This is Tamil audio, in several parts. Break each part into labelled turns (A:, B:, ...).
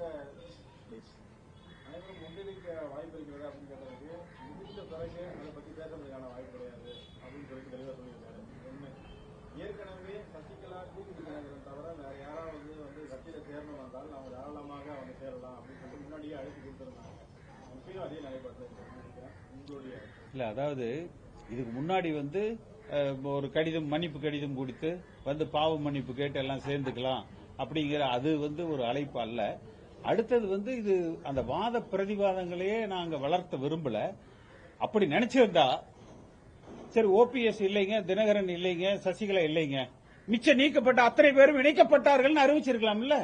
A: உங்கள்கிட்ட அனைவரும் ஒன்றிணைக்க வாய்ப்பு இருக்கிறது அப்படின்னு கேட்டதுக்கு முடிந்த பிறகு அதை பத்தி பேசுறதுக்கான வாய்ப்பு கிடையாது அப்படின்னு சொல்லிட்டு தெளிவாக சொல்லியிருக்காரு. ஏற்கனவே சசிகலா கூட்டு தவிர வேற யாராவது வந்து கட்சியில சேரணும் வந்தால் அவங்க தாராளமாக வந்து சேரலாம் அப்படின்னு சொல்லிட்டு முன்னாடியே அழைத்து கொடுத்திருந்தாங்க. முக்கியம் அதே நிலைப்பாட்டில் உங்களுடைய
B: இல்ல அதாவது இதுக்கு முன்னாடி வந்து ஒரு கடிதம் மன்னிப்பு கடிதம் கொடுத்து வந்து பாவ மன்னிப்பு கேட்டு எல்லாம் சேர்ந்துக்கலாம் அப்படிங்கிற அது வந்து ஒரு அழைப்பு அல்ல. அடுத்தது வந்து இது அந்த வாத பிரதிவாதங்களையே நாங்க வளர்த்த விரும்பல. அப்படி நினைச்சிருந்தா சரி ஓபிஎஸ் இல்லைங்க தினகரன் இல்லைங்க சசிகலா இல்லைங்க. மிச்சம் நீக்கப்பட்ட அத்தனை பேரும் இணைக்கப்பட்டார்கள்னு அறிவிச்சிருக்கலாம்ல?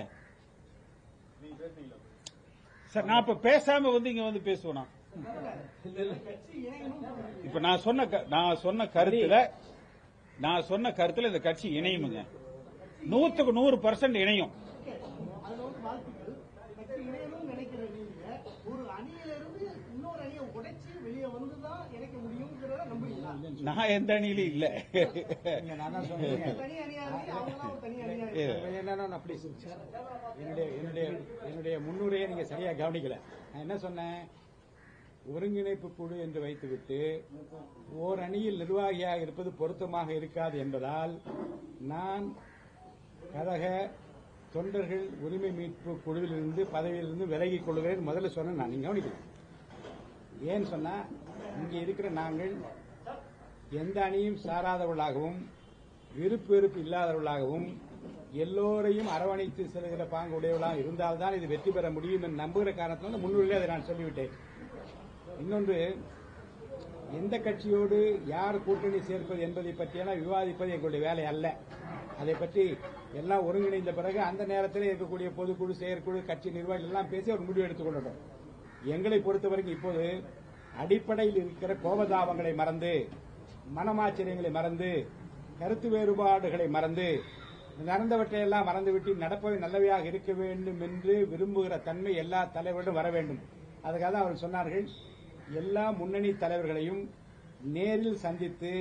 B: சார் நான் இப்ப பேசாம வந்து இங்க வந்து பேசுவேனா இப்ப நான் சொன்ன க- நான் சொன்ன கருத்துல நான் சொன்ன கருத்துல இந்த கட்சி இணையுமுங்க. நூத்துக்கு நூறு பர்சன்ட் இணையும்
C: அதுல வந்து வாழ்த்துக்கள் கட்சி இணையணும்னு நினைக்கிற நீங்க ஒரு அணியில இருந்து இன்னொரு அணியை உடைச்சு வெளியே வந்துதான் இணைக்க முடியுங்கிறத நம்புறீங்களா
B: நான் எந்த அணியிலும் இல்ல.
D: நான் தான் சொன்னேன்
C: தனி அணியா இருக்கு அவங்களாம் ஒரு தனி அணியா இருக்கு
D: இப்ப என்னன்னா நான் அப்படி என்னுடைய என்னுடைய என்னுடைய முன்னுரையை நீங்க சரியா கவனிக்கல. நான் என்ன சொன்னேன்? ஒருங்கிணைப்பு குழு என்று வைத்துவிட்டு ஓர் அணியில் நிர்வாகியாக இருப்பது பொருத்தமாக இருக்காது என்பதால் நான் கழக தொண்டர்கள் உரிமை மீட்பு குழுவிலிருந்து பதவியிலிருந்து விலகிக் கொள்வேன் முதல்ல சொன்னேன் நான் நீங்க கவனிக்கல. ஏன்னு சொன்னா இங்க இருக்கிற நாங்கள் எந்த அணியும் சாராதவர்களாகவும் விருப்பு வெறுப்பு இல்லாதவர்களாகவும் எல்லோரையும் அரவணைத்து செல்கிற பாங்கு உடையவர்களாக இருந்தால்தான் இது வெற்றி பெற முடியும் என்று நம்புகிற காரணத்தினால முன்னுரிமையிலே அதை நான் சொல்லிவிட்டேன். இன்னொன்று எந்த கட்சியோடு யார் கூட்டணி சேர்ப்பது என்பதை பற்றியெல்லாம் விவாதிப்பது எங்களுடைய வேலை அல்ல. அதை பற்றி எல்லாம் ஒருங்கிணைந்த பிறகு அந்த நேரத்தில் இருக்கக்கூடிய பொதுக்குழு செயற்குழு கட்சி நிர்வாகிகள் எல்லாம் பேசி ஒரு முடிவு எடுத்துக் கொள்ளட்டும். எங்களை பொறுத்தவரைக்கும் இப்போது அடிப்படையில் இருக்கிற கோபதாபங்களை மறந்து மனமாச்சரியங்களை மறந்து கருத்து வேறுபாடுகளை மறந்து நடந்தவற்றையெல்லாம் மறந்துவிட்டு நடப்பவை நல்லவையாக இருக்க வேண்டும் என்று விரும்புகிற தன்மை எல்லா தலைவரிடம் வர வேண்டும். அதுக்காக தான் அவர்கள் சொன்னார்கள் எல்லா முன்னணி தலைவர்களையும் நேரில் சந்தித்து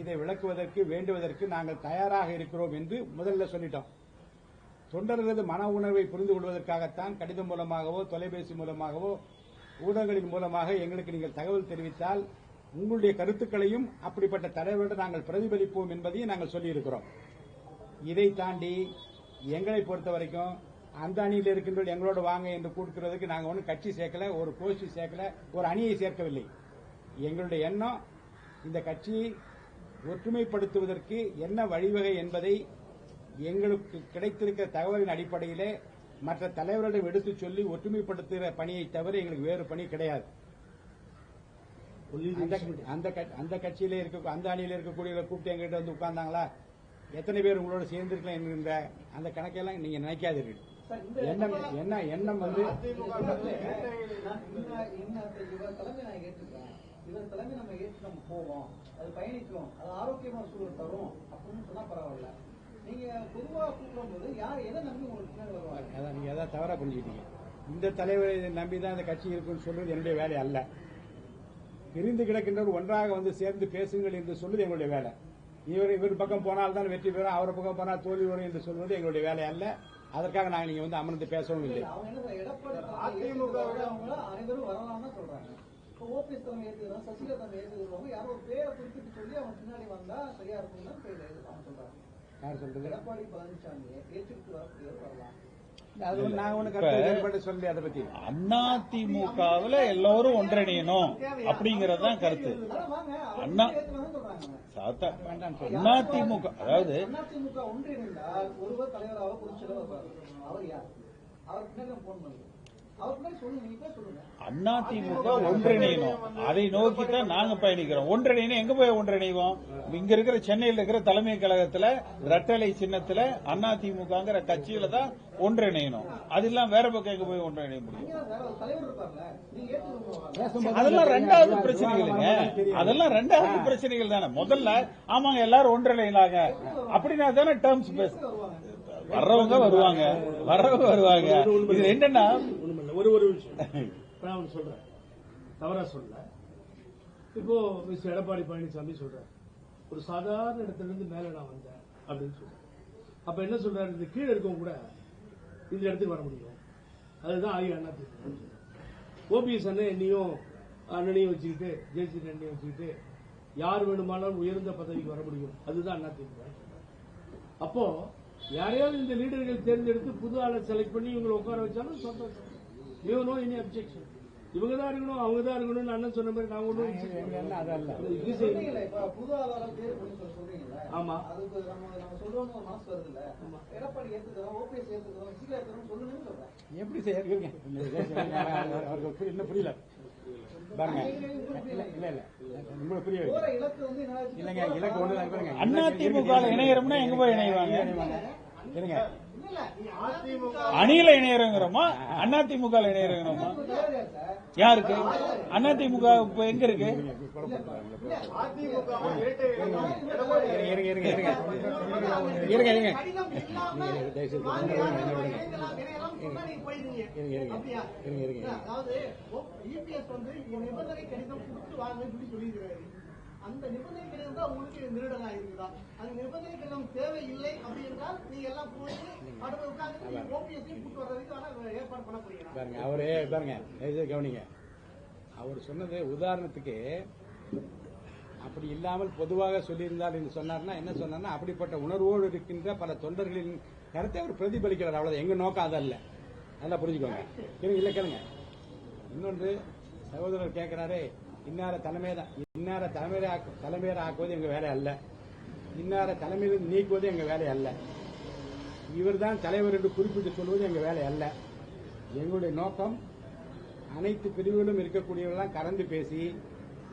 D: இதை விளக்குவதற்கு வேண்டுவதற்கு நாங்கள் தயாராக இருக்கிறோம் என்று முதல்ல சொல்லிட்டோம். தொண்டர்களது மன உணர்வை புரிந்து கொள்வதற்காகத்தான் கடிதம் மூலமாகவோ தொலைபேசி மூலமாகவோ ஊடகங்களின் மூலமாக எங்களுக்கு நீங்கள் தகவல் தெரிவித்தால் உங்களுடைய கருத்துக்களையும் அப்படிப்பட்ட தலைவர்களிடம் நாங்கள் பிரதிபலிப்போம் என்பதையும் நாங்கள் சொல்லியிருக்கிறோம். இதை தாண்டி எங்களை பொறுத்த வரைக்கும் அந்த அணியில் இருக்கின்ற எங்களோட வாங்க என்று கூட்டுக்கிறதுக்கு நாங்கள் ஒன்றும் கட்சி சேர்க்கல ஒரு கோஷ்டி சேர்க்கல ஒரு அணியை சேர்க்கவில்லை. எங்களுடைய எண்ணம் இந்த கட்சியை ஒற்றுமைப்படுத்துவதற்கு என்ன வழிவகை என்பதை எங்களுக்கு கிடைத்திருக்கிற தகவலின் அடிப்படையிலே மற்ற தலைவர்களிடம் எடுத்துச் சொல்லி ஒற்றுமைப்படுத்துகிற பணியை தவிர எங்களுக்கு வேறு பணி கிடையாது. அந்த அந்த கட்சி- அந்த கட்சியில இருக்க அந்த அணியில இருக்கக்கூடிய கூப்பிட்டு எங்கிட்ட வந்து உட்கார்ந்தாங்களா? எத்தனை பேர் உங்களோட சேர்ந்திருக்கலாம் என்கின்ற அந்த கணக்கெல்லாம் நீங்க நினைக்காதீர்கள். எண்ணம் என்ன எண்ணம் வந்து
E: இவர் தலைமை நான் ஏற்றுக்கிறேன். இவர் தலைமை நம்ம ஏற்று நம்ம போவோம். அது பயணிக்கும். அது ஆரோக்கியமான சூழல் தரும் அப்படின்னு சொன்னா பரவாயில்ல. நீங்க பொதுவா கூப்பிடும் போது யார் எதை நம்பி உங்களுக்கு பின்னாடி வருவாங்க?
D: அதான் நீங்க எதாவது தவறா புரிஞ்சுக்கிட்டீங்க. இந்த தலைவரை நம்பி தான் இந்த கட்சி இருக்குன்னு சொல்றது என்னுடைய வேலை அல்ல. பிரிந்து கிடக்கின்றவர் ஒன்றாக வந்து சேர்ந்து பேசுங்கள் என்று சொல்வது எங்களுடைய வேலை. இவர் இவர் பக்கம் போனால் தான் வெற்றி பெறும் அவர் பக்கம் போனால் தோல்வி வரும் என்று சொல்வது எங்களுடைய வேலை அல்ல. அதற்காக நாங்கள் நீங்க வந்து அமர்ந்து பேசவும் இல்லை.
E: யாரோ
D: சொல்றது?
E: எடப்பாடி பழனிசாமியை வரக்கூடியவர் வரலாம்.
B: அதிமுகவுல எல்லோரும் ஒன்றிணையணும் அப்படிங்கறது தான் கருத்து. அண்ணா அதிமுக அதாவது
E: ஒன்றிணைந்தால் ஒருவர் தலைவராக அவர் யார்? அவர் பின்னாடி போன் பண்ணுங்க? சொல்லுங்க
B: அதிமுக ஒன்றிணையணும். அதை நோக்கி தான் நாங்க பயணிக்கிறோம். ஒன்றிணையணும். எங்க போய் ஒன்றிணைவோம்? இங்க இருக்கிற சென்னையில் இருக்கிற தலைமை கழகத்துல ரெட்டலை சின்னத்துல அதிமுகங்கிற கட்சியில தான் ஒன்றிணையணும். அது இல்லாம வேற பக்கம் எங்க போய் ஒன்றிணைய முடியும்? அதெல்லாம் ரெண்டாவது பிரச்சனைகளுங்க அதெல்லாம் ரெண்டாவது பிரச்சனைகள் தானே. முதல்ல ஆமாங்க எல்லாரும் ஒன்றிணைலாங்க அப்படின்னா தானே டேர்ம்ஸ் பேச வர்றவங்க வருவாங்க. வர்றவங்க வருவாங்க. இது என்னன்னா
F: ஒரு ஒரு விஷயம். இப்ப நான் ஒண்ணு தவறா சொல்ல இப்போ மிஸ் எடப்பாடி பழனிசாமி சொல்கிறார் ஒரு சாதாரண இடத்துல இருந்து மேல நான் வந்தேன் அப்படின்னு சொல்றேன் அப்ப என்ன சொல்றாரு? இந்த கீழே இருக்கவங்க கூட இந்த இடத்துக்கு வர முடியும். அதுதான் ஆகிய அண்ணா ஓபிஎஸ் அண்ணன் என்னையும் அண்ணனையும் வச்சுக்கிட்டு ஜெயசி அண்ணனையும் வச்சுக்கிட்டு யார் வேணுமானாலும் உயர்ந்த பதவிக்கு வர முடியும். அதுதான் அண்ணா திமுக. அப்போ யாரையாவது இந்த லீடர்கள் தேர்ந்தெடுத்து புது ஆளை செலக்ட் பண்ணி இவங்களை உட்கார வச்சாலும் சந்தோஷம். யூ நோ எனி அப்செக்ஷன் இவங்க தான் இருக்கணும் அவங்க தான் இருக்கணும்னு அண்ணன் சொன்ன மாதிரி நான் ஒன்றும்? ஆமா.
D: எப்படி சார் இருங்க அவருக்கு இன்னும் புரியல. பாருங்க. இல்ல இல்ல உங்களுக்கு புரிய
E: என்ன?
D: இல்லைங்க இலக்கு
B: அண்ணா திமுக இணையறோம்னா எங்க போய் இணைவாங்க?
D: இருங்க.
C: இல்ல இல்ல நீ அதிமுக
B: அணியில இணையறோங்கிறோமா? அண்ணா திமுக ல இணையறோங்கிறோமா?
E: தலைவர் யார் சார்?
B: யாருக்கு? அண்ணா திமுக இப்ப எங்க இருக்கு?
A: அதிமுக
D: இருங்க. இருங்க இருங்க. இருங்க
C: அந்த நிபந்தனை கடிதம் தான் உங்களுக்கு நிருடனா இருக்குதா? அந்த நிபந்தனை கடிதம் தேவையில்லை அப்படி என்றால் நீங்க எல்லாம் போய் அடுத்த உட்கார்ந்து ஓபிஎஸ்ஐ கூட்டு வர்றதுக்கு ஆனா ஏற்பாடு பண்ண போறீங்க
D: பாருங்க அவரே பாருங்க கவனிங்க. அவர் சொன்னது உதாரணத்துக்கு அப்படி இல்லாமல் பொதுவாக சொல்லியிருந்தால் என்று சொன்னார்னா என்ன சொன்னார்னா அப்படிப்பட்ட உணர்வோடு இருக்கின்ற பல தொண்டர்களின் கருத்தை அவர் பிரதிபலிக்கிறார். அவ்வளவு எங்க நோக்கம் அதல்ல. நல்லா புரிஞ்சுக்கோங்க. இல்ல கேளுங்க. இன்னொன்று சகோதரர் கேட்கிறாரு இன்னார தலைமை தான் இன்னார தலைமையை தலைமையர் ஆக்குவது எங்க வேலை அல்ல. இன்னார தலைமையில் நீக்குவது எங்க வேலை அல்ல. இவர்தான் தலைவர் என்று குறிப்பிட்டு சொல்வது எங்க வேலை அல்ல. எங்களுடைய நோக்கம் அனைத்து பிரிவுகளும் இருக்கக்கூடியவர்களாம் கலந்து பேசி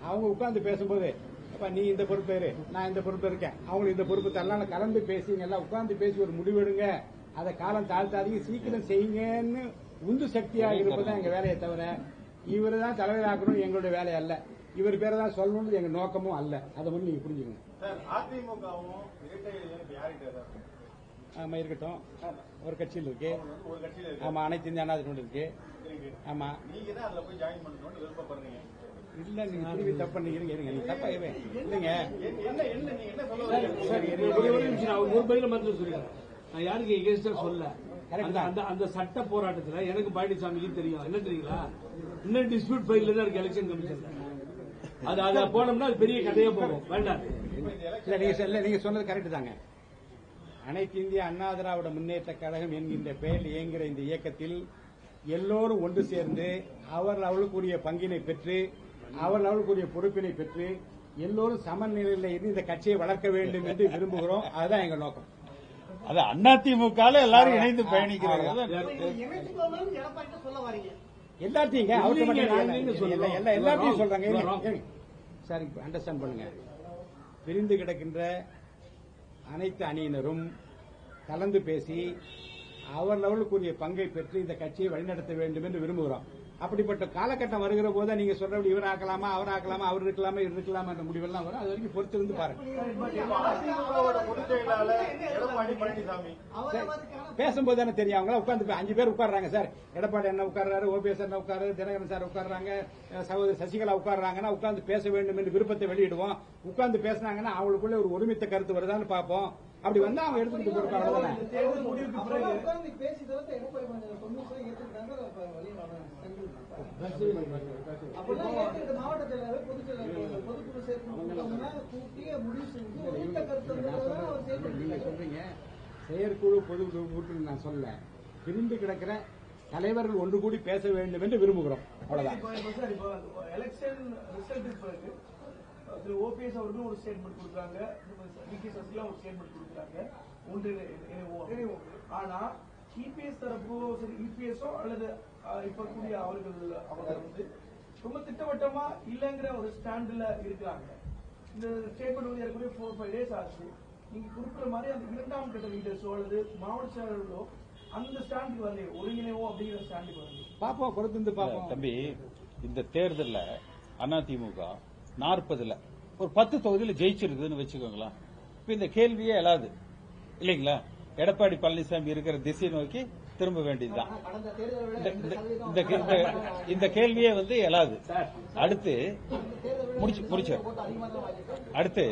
D: அவங்க உட்கார்ந்து பேசும்போது அப்ப நீ இந்த பொறுப்பு இரு. நான் இந்த பொறுப்பு இருக்கேன். அவங்களுக்கு இந்த பொறுப்பு தரலாம் கலந்து பேசி எல்லாம் உட்கார்ந்து பேசி ஒரு முடிவெடுங்க அதை காலம் தாழ்த்தாதீங்க. சீக்கிரம் செய்யுங்கன்னு உந்து சக்தியாக இருப்பதுதான் எங்க வேலையை தவிர இவர் தான் தலைவராக்கணும் எங்களுடைய வேலை அல்ல. இவர் பேரை தான் சொல்லணும்னு எங்க நோக்கமும் அல்ல. அதை மட்டும் நீங்க புரிஞ்சுக்கணும்.
A: அதிமுகவும்
D: ஆமா இருக்கட்டும். ஒரு கட்சியில் இருக்கு. ஆமா அனைத்து இந்திய அண்ணா திராவிட இருக்கு. ஆமா.
A: நீங்க தான் அதுல போய் ஜாயின் பண்ணணும்னு விருப்பப்படுறீங்க.
D: இல்ல நீங்க திரும்பி தப்பு பண்ணீங்க இருங்க நீங்க தப்பா. இல்லைங்க
A: என்ன- என்ன என்ன நீங்க என்ன சொல்ல
F: ஒரே பதில மாத்திரம் சொல்லிடுறேன் நான் யாருக்கு எகேன்ஸ்டா சொல்ல. அந்த அந்த சட்ட போராட்டத்துல எனக்கு பழனிசாமிக்கு தெரியும். என்ன தெரியுங்களா? இன்னும் டிஸ்பியூட் ஃபைல்ல தான் இருக்கு எலெக்ஷன் கமிஷன்ல அது அத போனோம்னா அது பெரிய கதையா போகும். வேண்டாம்.
D: இல்ல நீங்க சொல்ல நீங்க சொன்னது கரெக்ட் தாங்க. அனைத்து இந்திய அண்ணா திராவிட முன்னேற்ற கழகம் என்கின்ற பெயரில் இயங்குகிற இந்த இயக்கத்தில் எல்லோரும் ஒன்று சேர்ந்து அவர் அவர்களுக்குரிய பங்கினை பெற்று அவர் அவர்களுக்குரிய பொறுப்பினை பெற்று எல்லோரும் சமநிலையில் இருந்து இந்த கட்சியை வளர்க்க வேண்டும் என்று விரும்புகிறோம். அதுதான் எங்க நோக்கம்.
B: அது அண்ணா திமுக ல எல்லாரும் இணைந்து பயணிக்கிறாங்க.
D: எல்லாத்தையும் அவர்கிட்ட மட்டும் எல்லாத்தையும் சொல்றாங்க. சார் அண்டர்ஸ்டாண்ட் பண்ணுங்க. பிரிந்து கிடக்கின்ற அனைத்து அணியினரும் கலந்து பேசி அவர் லெவலுக்குரிய பங்கை பெற்று இந்த கட்சியை வழிநடத்த வேண்டும் என்று விரும்புகிறோம். அப்படிப்பட்ட காலகட்டம் வருகிற போது நீங்க சொல்றபடி இவர் ஆக்கலாமா அவர் ஆக்கலாமா அவர் இருக்கலாமா இவர் இருக்கலாமா என்ற முடிவெல்லாம் வரும். அது வரைக்கும் பாருங்க.
A: எடப்பாடி பழனிசாமி
C: அவரவருக்கான
D: பேசும்போது தானே தெரியும். அவங்க உட்கார்ந்து அஞ்சு பேர் உட்கார்றாங்க சார். எடப்பாடி என்ன உட்கார்றாரு ஓபிஎஸ் என்ன உட்காரு தினகரன் சார் உட்கார்றாங்க சகோதரி சசிகலா உட்கார்றாங்கன்னா உட்கார்ந்து பேச வேண்டும் என்று விருப்பத்தை வெளியிடுவோம். உட்கார்ந்து பேசினாங்கன்னா அவங்களுக்குள்ள ஒரு ஒருமித்த கருத்து வருதான்னு பார்ப்போம். அப்படி வந்தா அவங்க எடுத்துக்கிட்டு போயிருப்பாங்க நீங்க. சொல்றீங்க. செயற்குழு பொது கூட்டுன்னு நான் சொல்ல பிரிந்து கிடக்கிற தலைவர்கள் ஒன்று கூடி பேச வேண்டும் என்று விரும்புகிறோம். அவ்வளவுதான்.
G: திரு ஓபிஎஸ் அவர்களும் ஒரு ஸ்டேட்மெண்ட் கொடுக்குறாங்க. டி கே சசிகலா ஒரு ஸ்டேட்மெண்ட் கொடுக்குறாங்க. ஒன்று ஆனா இபிஎஸ் தரப்போ சரி இபிஎஸ்ஓ அல்லது இப்ப கூடிய அவர்கள் அவங்க வந்து ரொம்ப திட்டவட்டமா இல்லைங்கிற ஒரு ஸ்டாண்டுல இருக்கிறாங்க. இந்த ஸ்டேட்மெண்ட் வந்து ஏற்கனவே ஃபோர் ஃபைவ் டேஸ் ஆச்சு. நீங்க குறிப்பிட்ட மாதிரி அந்த இரண்டாம் கட்ட லீடர்ஸோ அல்லது மாவட்ட செயலர்களோ அந்த ஸ்டாண்டுக்கு வரலையே. ஒருங்கிணைவோம் அப்படிங்கிற ஸ்டாண்டுக்கு வரலையே.
D: பாப்போம் பொறுத்திருந்து பாப்போம்
B: தம்பி இந்த தேர்தல்ல அதிமுக நாற்பதுல ஒரு பத்து தொகுதியில ஜெயிச்சிருக்குதுன்னு வச்சுக்கோங்களேன். இப்ப இந்த கேள்வியே எழாது இல்லைங்களா? எடப்பாடி பழனிசாமி இருக்கிற திசை நோக்கி திரும்ப வேண்டியதுதான். இந்த- இந்த- கேள்வியே வந்து எழாது. அடுத்து முடிச்சு முடிச்சு. அடுத்து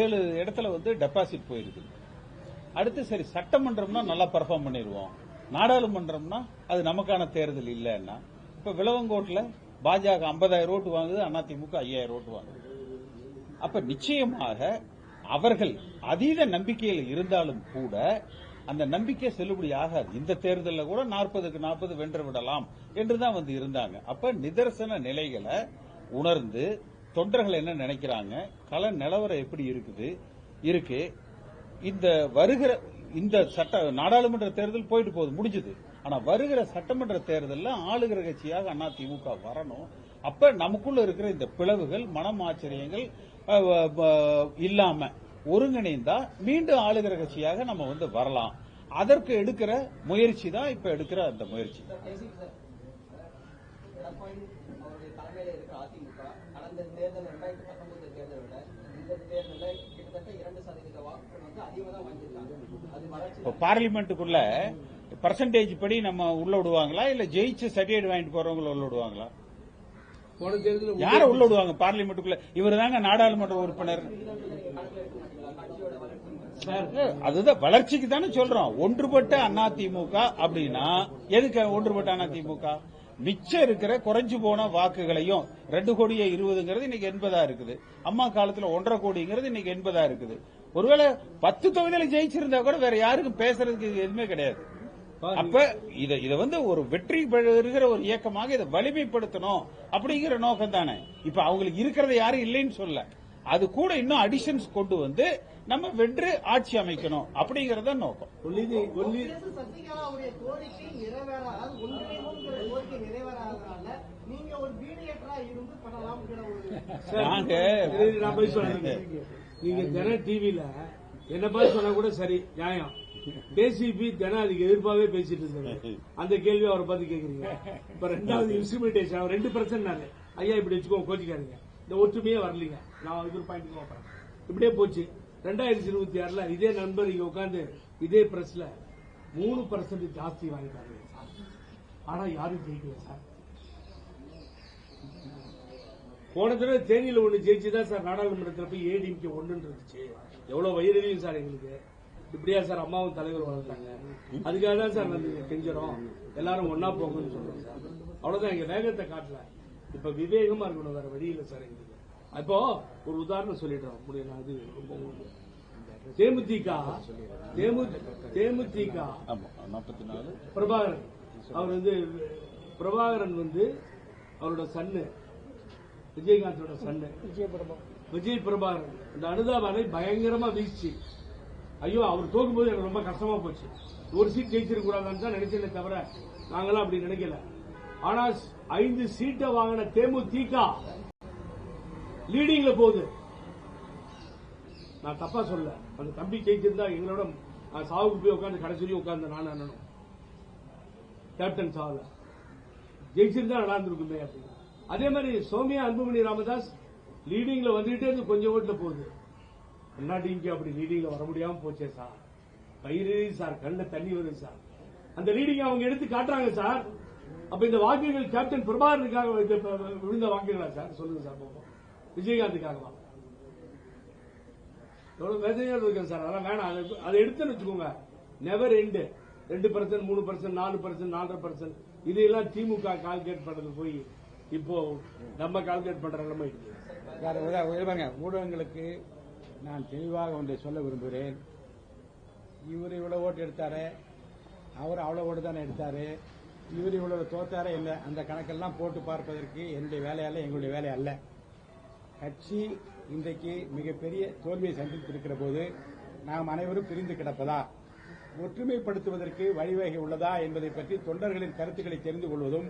B: ஏழு இடத்துல வந்து டெபாசிட் போயிருக்கு அடுத்து சரி சட்டமன்றம்னா நல்லா பெர்ஃபார்ம் பண்ணிடுவோம் நாடாளுமன்றம்னா அது நமக்கான தேர்தல் இல்லைன்னா இப்ப விளவங்கோட்டில் பாஜக 50000 ஓட்டு வாங்குது அதிமுக 5000 ஓட்டு வாங்குது. அப்ப நிச்சயமாக அவர்கள் அதீத நம்பிக்கையில் இருந்தாலும் கூட அந்த நம்பிக்கை செல்லுபடி ஆகாது. இந்த தேர்தலில் கூட நாற்பதுக்கு நாற்பது வென்று விடலாம் என்றுதான் வந்து இருந்தாங்க. அப்ப நிதர்சன நிலைகளை உணர்ந்து தொண்டர்கள் என்ன நினைக்கிறாங்க? கள நிலவரம் எப்படி இருக்குது? இருக்கு. இந்த வருகிற இந்த சட்ட நாடாளுமன்ற தேர்தல் போயிட்டு போகுது முடிஞ்சது. ஆனா வருகிற சட்டமன்ற தேர்தலில் ஆளுகிற கட்சியாக அதிமுக வரணும். அப்ப நமக்குள்ள இருக்கிற இந்த பிளவுகள் மனமாச்சரியங்கள் ஆச்சரியங்கள் இல்லாம ஒருங்கிணைந்தா மீண்டும் ஆளுகிற கட்சியாக நம்ம வந்து வரலாம். அதற்கு எடுக்கிற முயற்சி தான் இப்ப எடுக்கிற அந்த முயற்சி. பார்லிமெண்ட்டுக்குள்ள பர்சன்டேஜ் படி நம்ம உள்ள விடுவாங்களா? இல்ல ஜெயிச்சு சர்டிஃபிகேட் வாங்கிட்டு போறவங்கள உள்ள விடுவாங்களா? யார உள்ள விடுவாங்க பார்லிமெண்ட்டுக்குள்ள? இவர் தாங்க நாடாளுமன்ற உறுப்பினர். அதுதான் வளர்ச்சிக்கு தானே சொல்றோம். ஒன்றுபட்ட அதிமுக அப்படின்னா எதுக்கு ஒன்றுபட்ட அதிமுக மிச்சம் இருக்கிற குறைஞ்சு போன வாக்குகளையும் ரெண்டு கோடியே இருபதுங்கிறது இன்னைக்கு எண்பதா இருக்குது. அம்மா காலத்துல ஒன்றரை கோடிங்கிறது இன்னைக்கு எண்பதா இருக்குது. ஒருவேளை பத்து தொகுதியில ஜெயிச்சிருந்தா கூட வேற யாருக்கும் பேசுறதுக்கு எதுவுமே கிடையாது. அப்ப இத இத வந்து ஒரு வெற்றி பெறுகிற ஒரு இயக்கமாக இதை வலிமைப்படுத்தணும் அப்படிங்கிற நோக்கம் தானே இப்ப அவங்களுக்கு இருக்கிறத யாரும் இல்லைன்னு சொல்ல அது கூட இன்னும் அடிஷன்ஸ் கொண்டு வந்து நம்ம வென்று ஆட்சி அமைக்கணும் அப்படிங்கறத நோக்கம்.
C: நீங்க
B: நாங்க
F: தின டிவில என்ன பார்த்து சொன்னா கூட சரி நியாயம். கேசிபி தினம் அதுக்கு எதிர்ப்பாகவே பேசிட்டு இருந்தாரு அந்த கேள்வி அவரை பார்த்து கேக்குறீங்க. இப்ப ரெண்டாவது இன்ஸ்ட்ருமெண்டேஷன் அவர் ரெண்டு பர்சன்ட் நானு. ஐயா இப்படி வச்சுக்கோ கோச்சிக்காருங்க இந்த ஒற்றுமையே வரலீங்க. நான் இது பாயிண்ட் பார்ப்பேன் இப்படியே போச்சு. ரெண்டாயிரத்தி இருபத்தி ஆறுல இதே நண்பர் இங்க உட்காந்து இதே பிரஸ்ல மூணு பர்சன்ட் ஜாஸ்தி வாங்கிட்டாங்க சார். ஆனா யாரும் ஜெயிக்கல சார். போன தடவை தேனியில ஒண்ணு ஜெயிச்சுதான் சார் நாடாளுமன்றத்தில் போய் ஏடிஎம்கே ஒண்ணுன்னு இருந்துச்சு. எவ்வளவு வயிறுலையும் சார் எங்களுக்கு. இப்படியா சார் அம்மாவும் தலைவர் வளர்த்தாங்க அதுக்காக தான் சார் வந்து கெஞ்சிடும் எல்லாரும் ஒன்னா போகணும்னு சொல்றோம் சார். அவ்வளவுதான். எங்க வேகத்தை காட்டல. இப்ப விவேகமா இருக்கணும் வேற வழி இல்ல சார் எங்களுக்கு. இப்போ ஒரு உதாரணம் சொல்லிடுறோம் முடியல அது ரொம்ப. தேமுதிக தேமு தேமுதிக.
B: நாற்பத்தி நாலு.
F: பிரபாகரன். அவர் வந்து பிரபாகரன் வந்து அவரோட சன்னு. விஜயகாந்தோட சன்னு. விஜய் பிரபாகரன். இந்த அனுதாபாலை பயங்கரமா வீழ்ச்சி. ஐயோ அவர் தோக்கும்போது எனக்கு ரொம்ப கஷ்டமா போச்சு. ஒரு சீட் ஜெயிச்சிருக்க கூடாதுன்னு தான் நினைச்சேனே தவிர நாங்களாம் அப்படி நினைக்கல. ஆனா ஐந்து சீட்டை வாங்கின தேமுதிக லீடிங்ல போகுது. நான் தப்பா சொல்ல அந்த தம்பி ஜெயிச்சிருந்தா எங்களோட சாவுக்கு போய் உட்காந்து கடைசிலையும் உட்கார்ந்து நான் அண்ணனும். கேப்டன் சாவல. ஜெயிச்சிருந்தா நல்லா அப்படின்னு. அதே மாதிரி சோமியா அன்புமணி ராமதாஸ் லீடிங்ல வந்துகிட்டே இருந்து கொஞ்சம் ஓட்டுல போகுது. அண்ணா டிங்கி அப்படி லீடிங்ல வர முடியாம போச்சே சார். பயிறு சார் கண்ணுல தண்ணி வருது சார். அந்த லீடிங் அவங்க எடுத்து காட்டுறாங்க சார். அப்ப இந்த வாக்குகள் கேப்டன் பிரபாகரனுக்காக விழுந்த- விழுந்த வாக்குகளா சார் சொல்லுங்க சார் பாப்போம் விஜயகாந்துக்காகவா எவ்வளவு வேதனையா இருக்கேன் சார் அதெல்லாம் வேணாம். அதை- அதை எடுத்துன்னு வச்சுக்கோங்க. நெவர் எண்டு ரெண்டு பர்சன்ட் மூணு பர்சன்ட் நாலு பர்சன்ட் நாலரை பர்சன்ட் இதையெல்லாம் திமுக கால்குலேட் பண்றது போய் இப்போ நம்ம கால்குலேட் பண்ற நிலைமை இருக்கு.
D: பாருங்க. ஊடகங்களுக்கு நான் தெளிவாக ஒன்றை சொல்ல விரும்புகிறேன். இவர் இவ்வளவு ஓட்டு எடுத்தாரு. அவர் அவ்வளவு ஓட்டு தானே எடுத்தாரு. இவர் இவ்வளவு தோத்தாரே இல்லை. அந்த கணக்கெல்லாம் போட்டு பார்ப்பதற்கு என்னுடைய வேலையல்ல எங்களுடைய வேலை அல்ல. கட்சி இன்றைக்கு மிகப்பெரிய தோல்வியை சந்தித்திருக்கிற போது நாம் அனைவரும் பிரிந்து கிடப்பதா? ஒற்றுமைப்படுத்துவதற்கு வழிவகை உள்ளதா என்பதை பற்றி தொண்டர்களின் கருத்துக்களை தெரிந்து கொள்வதும்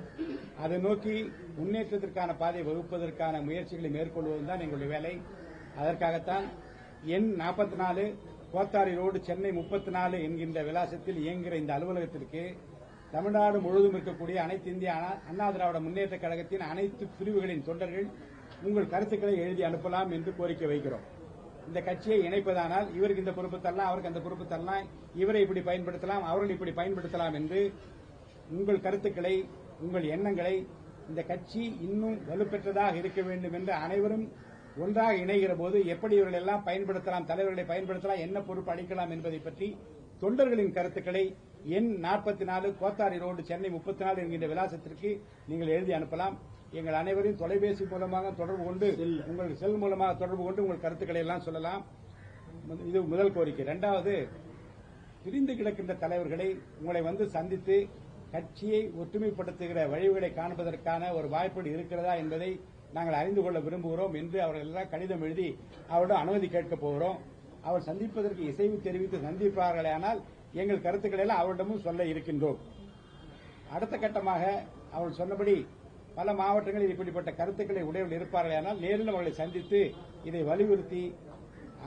D: அதை நோக்கி முன்னேற்றத்திற்கான பாதை வகுப்பதற்கான முயற்சிகளை மேற்கொள்வதும் தான் எங்களுடைய வேலை. அதற்காகத்தான் எண் நாற்பத்தி நாலு கோத்தாரி ரோடு சென்னை முப்பத்தி நாலு என்கின்ற விலாசத்தில் இயங்குகிற இந்த அலுவலகத்திற்கு தமிழ்நாடு முழுவதும் இருக்கக்கூடிய அனைத்து இந்திய அண்ணா- திராவிட முன்னேற்ற கழகத்தின் அனைத்து பிரிவுகளின் தொண்டர்கள் உங்கள் கருத்துக்களை எழுதி அனுப்பலாம் என்று கோரிக்கை வைக்கிறோம். இந்த கட்சியை இணைப்பதானால் இவருக்கு இந்த பொறுப்பு தரலாம் அவருக்கு அந்த பொறுப்பு தரலாம் இவரை இப்படி பயன்படுத்தலாம் அவர்கள் இப்படி பயன்படுத்தலாம் என்று உங்கள் கருத்துக்களை உங்கள் எண்ணங்களை இந்த கட்சி இன்னும் வலுப்பெற்றதாக இருக்க வேண்டும் என்று அனைவரும் ஒன்றாக இணைகிற போது எப்படி இவர்கள் எல்லாம் பயன்படுத்தலாம் தலைவர்களை பயன்படுத்தலாம் என்ன பொறுப்பு அளிக்கலாம் என்பதை பற்றி தொண்டர்களின் கருத்துக்களை எண் நாற்பத்தி நாலு கோத்தாரி ரோடு சென்னை முப்பத்தி நாலு என்கின்ற விலாசத்திற்கு நீங்கள் எழுதி அனுப்பலாம். எங்கள் அனைவரையும் தொலைபேசி மூலமாக தொடர்பு கொண்டு உங்கள் செல் மூலமாக தொடர்பு கொண்டு உங்கள் கருத்துக்களை எல்லாம் சொல்லலாம். இது முதல் கோரிக்கை. இரண்டாவது பிரிந்து கிடக்கின்ற தலைவர்களை உங்களை வந்து சந்தித்து கட்சியை ஒற்றுமைப்படுத்துகிற வழிவகளை காண்பதற்கான ஒரு வாய்ப்பு இருக்கிறதா என்பதை நாங்கள் அறிந்து கொள்ள விரும்புகிறோம் என்று அவர்கள் எல்லாம் கடிதம் எழுதி அவரிடம் அனுமதி கேட்கப் போகிறோம். அவர் சந்திப்பதற்கு இசைவு தெரிவித்து சந்திப்பார்களே ஆனால் எங்கள் கருத்துக்களை எல்லாம் அவரிடமும் சொல்ல இருக்கின்றோம். அடுத்த கட்டமாக அவர்கள் சொன்னபடி பல மாவட்டங்களில் இப்படிப்பட்ட கருத்துக்களை உடையவர்கள் இருப்பார்கள் ஆனால் நேரில் அவர்களை சந்தித்து இதை வலியுறுத்தி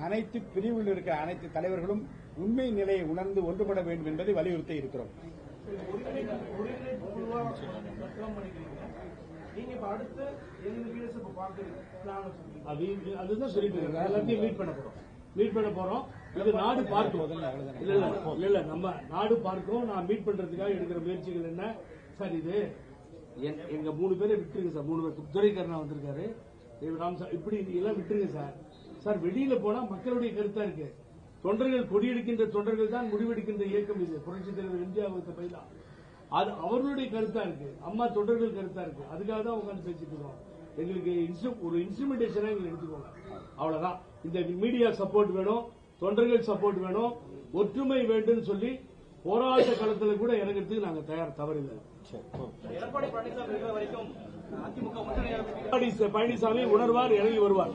D: அனைத்து பிரிவில் இருக்கிற அனைத்து தலைவர்களும் உண்மை நிலையை உணர்ந்து ஒன்றுபட வேண்டும் என்பதை வலியுறுத்தி இருக்கிறோம்.
F: அதுதான் சொல்லிட்டு எல்லாத்தையும் மீட் பண்ண போறோம். மீட் பண்ண போறோம். இது நாடு பார்க்கும். இல்ல இல்ல இல்ல இல்ல நம்ம நாடு பார்க்கும். நான் மீட் பண்றதுக்காக எடுக்கிற முயற்சிகள் என்ன? சார் இது எங்க- மூணு பேரை விட்டுருங்க சார். மூணு பேர் துரைக்கண்ணா வந்திருக்காரு. தேவ ராம் சார் இப்படி எல்லாம் விட்டுருங்க சார். சார் வெளியில போனா மக்களுடைய கருத்தா இருக்கு. தொண்டர்கள் கொடியெடுக்கின்ற தொண்டர்கள் தான் முடிவெடுக்கின்ற இயக்கம் இது. புரட்சி தலைவர் இந்தியா வைத்த அது அவர்களுடைய கருத்தா இருக்கு. அம்மா தொண்டர்கள் கருத்தா இருக்கு. அதுக்காக தான் உட்காந்து பேசிட்டு இருக்கோம். எங்களுக்கு ஒரு இன்ஸ்ட்ருமெண்டேஷனா எங்களுக்கு எடுத்துக்கோங்க. அவ்வளவுதான். இந்த மீடியா சப்போர்ட் வேணும். தொண்டர்கள் சப்போர்ட் வேணும் ஒற்றுமை வேண்டும் சொல்லி போராட்ட களத்துல கூட இறங்குறதுக்கு நாங்க தயார் தவறில்லை. எடப்பாடி பழனிசாமி உணர்வார் இறங்கி வருவார்.